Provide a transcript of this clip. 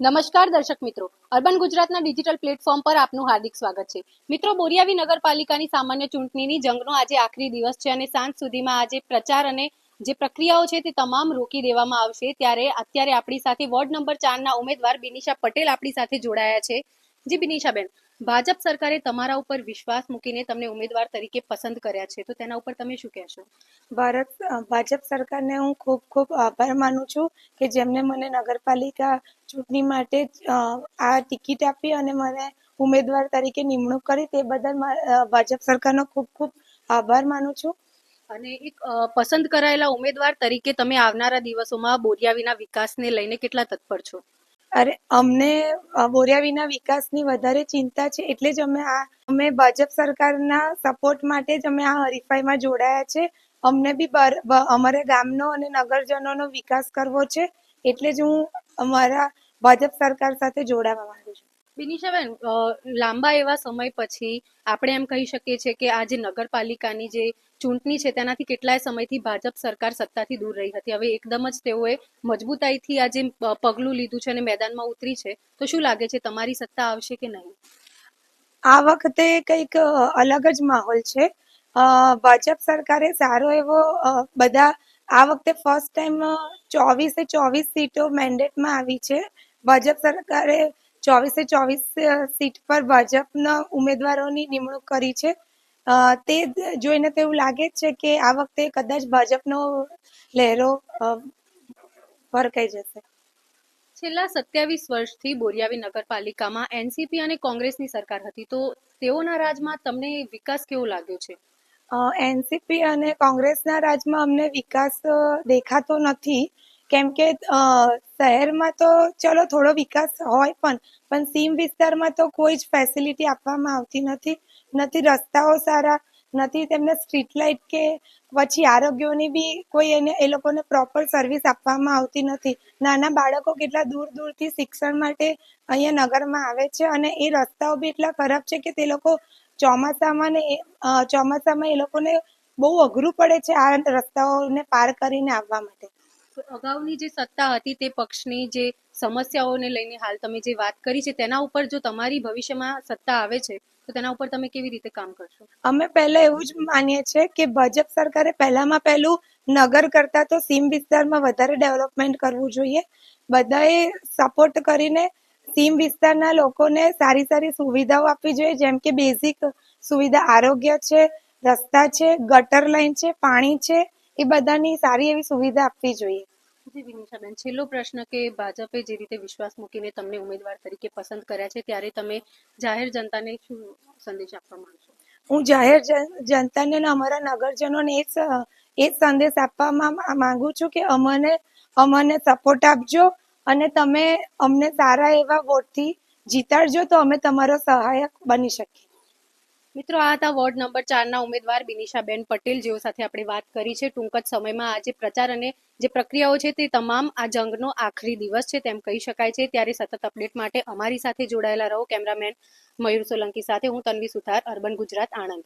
નમસ્કાર દર્શક મિત્રો. અર્બન ગુજરાતના ડિજિટલ પ્લેટફોર્મ પર આપનું હાર્દિક સ્વાગત છે. મિત્રો, બોરિયાવી નગરપાલિકાની સામાન્ય ચૂંટણીની જંગનો આજે આખરી દિવસ છે અને સાંજ સુધીમાં આજે પ્રચાર અને જે પ્રક્રિયાઓ છે તે તમામ રોકી દેવામાં આવશે. ત્યારે અત્યારે આપણી સાથે વોર્ડ નંબર ચારના ઉમેદવાર બિનિશા પટેલ આપણી સાથે જોડાયા છે. જી બિનિશાબેન ભાજપ સરકારે તમારા ઉપર વિશ્વાસ મૂકીને તમને ઉમેદવાર તરીકે પસંદ કર્યા છે. તો તેના ઉપર તમે શું કહેશો? ભારત ભાજપ સરકારને હું ખૂબ ખૂબ આભાર માનું છું કે જેમને મને નગરપાલિકા ચૂંટણી માટે આ ટિકિટ આપી અને મને ઉમેદવાર તરીકે નિમણૂક કરી તે બદલ ભાજપ સરકારનો ખૂબ ખૂબ આભાર માનું છું. અને એક પસંદ કરાયેલા ઉમેદવાર તરીકે તમે આવનારા દિવસોમાં બોરિયાવીના વિકાસને લઈને કેટલા તત્પર છો? અરે, અમને બોરિયાવીના વિકાસની વધારે ચિંતા છે એટલે જ અમે આ, અમે ભાજપ સરકારના સપોર્ટ માટે જ અમે આ હરીફાઈમાં જોડાયા છે. અમને બી, અમારે ગામનો અને નગરજનોનો વિકાસ કરવો છે એટલે જ હું અમારા ભાજપ સરકાર સાથે જોડાવા માંગુ છું. બિનિશાબેન લાંબા એવા સમય પછી આપણે એમ કહી શકીએ છીએ કે આ જે નગરપાલિકાની જે ચૂંટણી છે, તેનાથી કેટલાય સમયથી ભાજપ સરકાર સત્તાથી દૂર રહી હતી. હવે એકદમ જ તેઓએ મજબૂતાઈથી આ જે પગલું લીધું છે અને મેદાનમાં ઉતરી છે. તો શું લાગે છે, તમારી સત્તા આવશે કે નહીં? આ વખતે કંઈક અલગ જ માહોલ છે. ભાજપ સરકારે સારો એવો બધા, આ વખતે ફર્સ્ટ ટાઈમ ચોવીસે ચોવીસ સીટો મેન્ડેટમાં આવી છે. ભાજપ સરકારે ચોવીસે ચોવીસ સીટ પર ભાજપના ઉમેદવારોની નિમણૂક કરી છે. તે જોઈને તો એવું લાગે છે કે આ વખતે કદાચ ભાજપનો લહેરો ફરકાઈ જશે. છેલ્લા સત્યાવીસ વર્ષથી બોરિયાવી નગરપાલિકામાં એનસીપી અને કોંગ્રેસની સરકાર હતી. તો તેઓના રાજમાં તમને વિકાસ કેવો લાગ્યો છે? એનસીપી અને કોંગ્રેસના રાજમાં અમને વિકાસ દેખાતો નથી. કેમ કે શહેરમાં તો ચલો થોડો વિકાસ હોય પણ પણ સીમ વિસ્તારમાં તો કોઈ જ ફેસિલિટી આપવામાં આવતી નથી. નથી રસ્તાઓ સારા, નથી તેમને સ્ટ્રીટ લાઇટ કે પછી આરોગ્યોની બી કોઈ એને, એ લોકોને પ્રોપર સર્વિસ આપવામાં આવતી નથી. નાના બાળકો કેટલા દૂર દૂરથી શિક્ષણ માટે અહીંયા નગરમાં આવે છે અને એ રસ્તાઓ બી એટલા ખરાબ છે કે તે લોકો ચોમાસામાં ને ચોમાસામાં એ લોકોને બહુ અઘરું પડે છે આ રસ્તાઓને પાર કરીને આવવા માટે. અગાઉની જે સત્તા હતી તે પક્ષની જે સમસ્યાઓને લઈને હાલ તમે જે વાત કરી છે, તેના ઉપર જો તમારી ભવિષ્યમાં સત્તા આવે છે, તો તેના ઉપર તમે કેવી રીતે કામ કરશો? અમે પહેલા એવું જ માનીએ છીએ કે ભાજપ સરકારે પહેલામાં પહેલું નગર કરતા તો સીમ વિસ્તારમાં વધારે ડેવલપમેન્ટ કરવું જોઈએ. બધાએ સપોર્ટ કરીને સીમ વિસ્તારના લોકોને સારી સારી સુવિધાઓ આપવી જોઈએ, જેમ કે બેઝિક સુવિધા આરોગ્ય છે, રસ્તા છે ગટર લાઈન છે, પાણી છે એ બધાની સારી એવી સુવિધા આપવી જોઈએ. જી વિનિશાબેન છેલ્લો પ્રશ્ન કે ભાજપે જે રીતે વિશ્વાસ મૂકીને તમને ઉમેદવાર તરીકે પસંદ કર્યા છે ત્યારે તમે જાહેર જનતાને શું સંદેશ આપવા માંગશો? હું જાહેર જનતાને અમારા નગરજનોને એ એ સંદેશ આપવામાં માંગુ છું કે અમને અમને સપોર્ટ આપજો અને તમે અમને સારા એવા વોટથી જીતાડજો તો અમે તમારો સહાયક બની શકીએ. મિત્રો, આ હતા વોર્ડ નંબર ચારના ઉમેદવાર બિનિશાબેન પટેલ, જેઓ સાથે આપણે વાત કરી છે ટૂંક જ સમયમાં. આજે પ્રચાર અને જે પ્રક્રિયાઓ છે તે તમામ આ જંગનો આખરી દિવસ છે તેમ કહી શકાય છે. ત્યારે સતત અપડેટ માટે અમારી સાથે જોડાયેલા રહો કેમેરામેન મયુર સોલંકી સાથે. હું તન્વી સુથાર, અર્બન ગુજરાત, આણંદ.